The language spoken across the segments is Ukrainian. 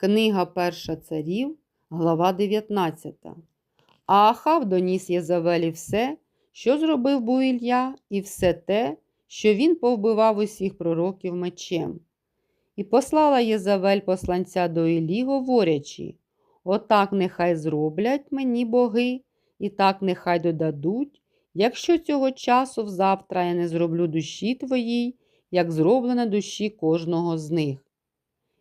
Книга Перша царів, глава 19. А Ахав доніс Єзавелі все, що зробив був Ілля, і все те, що він повбивав усіх пророків мечем. І послала Єзавель посланця до Іллі, говорячи: Отак нехай зроблять мені боги, і так нехай додадуть, якщо цього часу взавтра я не зроблю душі твоїй, як зроблено душі кожного з них.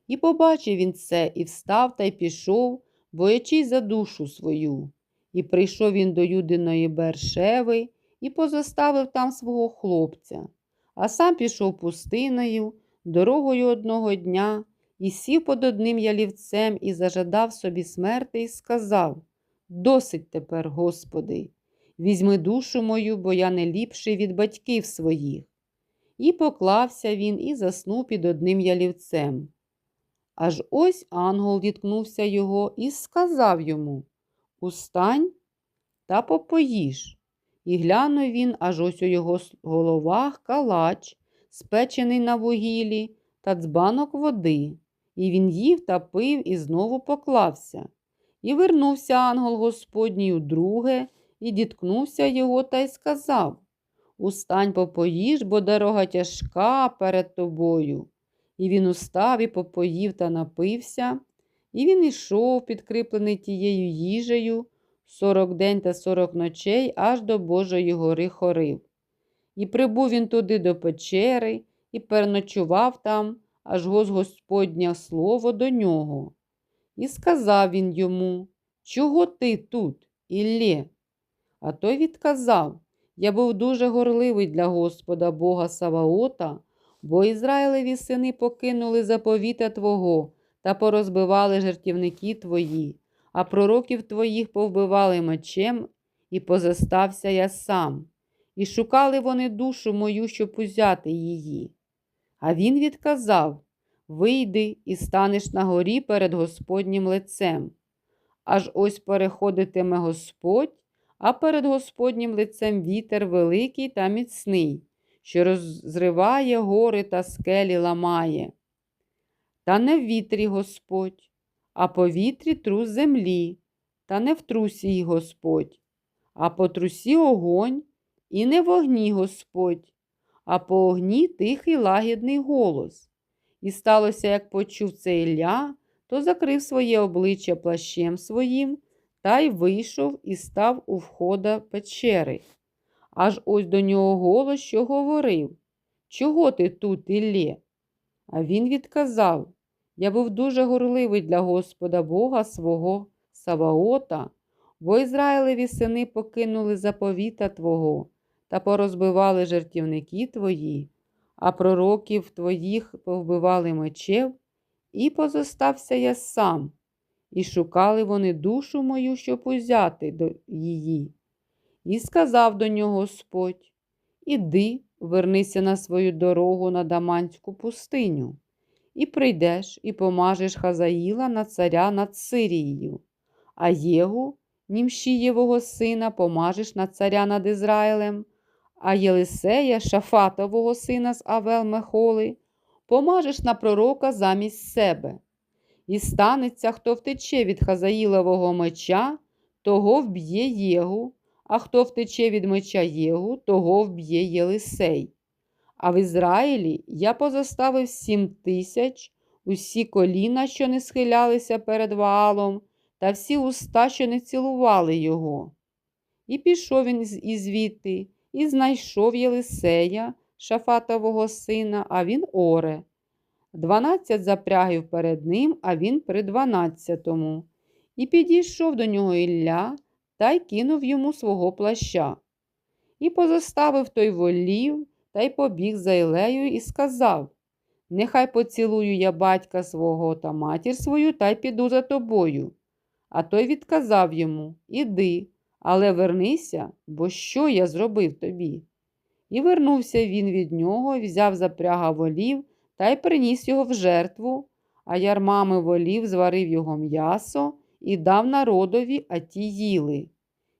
І побачив він це, і встав та й пішов, боячись за душу свою. І прийшов він до Юдиної Бершеви і позоставив там свого хлопця, а сам пішов пустиною, дорогою одного дня, і сів под одним ялівцем і зажадав собі смерти, і сказав: Досить тепер, Господи, візьми душу мою, бо я не ліпший від батьків своїх. І поклався він і заснув під одним ялівцем. Аж ось ангел діткнувся його і сказав йому Устань та попоїж. І глянув він, аж ось у його головах калач, спечений на вугіллі, та дзбанок води. І він їв та пив і знову поклався. І вернувся ангел Господній удруге, і діткнувся його та й сказав Устань попоїж, бо дорога тяжка перед тобою. І він устав і попоїв та напився, і він ішов, підкріплений тією їжею, сорок день та сорок ночей аж до Божої гори хорив. І прибув він туди до печери, і переночував там, аж гос Господня слово до нього. І сказав він йому, Чого ти тут, Іллє? А той відказав Я був дуже горливий для Господа Бога Саваота, бо Ізраїлеві сини покинули заповіта Твого та порозбивали жертівники Твої, а пророків Твоїх повбивали мечем, і позастався я сам, і шукали вони душу мою, щоб узяти її. А він відказав Вийди і станеш на горі перед Господнім лицем. Аж ось переходитиме Господь, а перед Господнім лицем вітер великий та міцний що розриває гори та скелі ламає. Та не в вітрі Господь, а по вітрі трус землі, та не в трусі й Господь, а по трусі огонь, і не в огні Господь, а по огні тихий лагідний голос. І сталося, як почув це Ілля, то закрив своє обличчя плащем своїм та й вийшов і став у входа печери. Аж ось до нього голос, що говорив Чого ти тут, Іллє? А він відказав Я був дуже горливий для Господа Бога свого Саваота, бо Ізраїлеві сини покинули заповіта Твого та порозбивали жертівники Твої, а пророків Твоїх повбивали мечев, і позостався я сам, і шукали вони душу мою, щоб узяти до її. І сказав до нього Господь Іди, вернися на свою дорогу на Даманську пустиню, і прийдеш і помажеш Хазаїла на царя над Сирією, а Єгу, Німшієвого сина, помажеш на царя над Ізраїлем, а Єлисея, Шафатового сина з Авел Мехоли, помажеш на пророка замість себе. І станеться, хто втече від Хазаїлового меча, того вб'є Єгу а хто втече від меча Єгу, того вб'є Єлисей. А в Ізраїлі я позоставив сім тисяч, усі коліна, що не схилялися перед Ваалом, та всі уста, що не цілували його. І пішов він ізвідти, і знайшов Єлисея, Шафатового сина, а він оре. Дванадцять запрягів перед ним, а він при дванадцятому. І підійшов до нього Ілля та й кинув йому свого плаща. І позоставив той волів та й побіг за Ілею і сказав Нехай поцілую я батька свого та матір свою та й піду за тобою. А той відказав йому Іди, але вернися, бо що я зробив тобі? І вернувся він від нього, взяв запряга волів та й приніс його в жертву, а ярмами волів зварив його м'ясо і дав народові, а ті їли.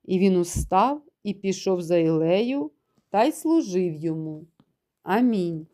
І він устав і пішов за Ілею та й служив йому. Амінь.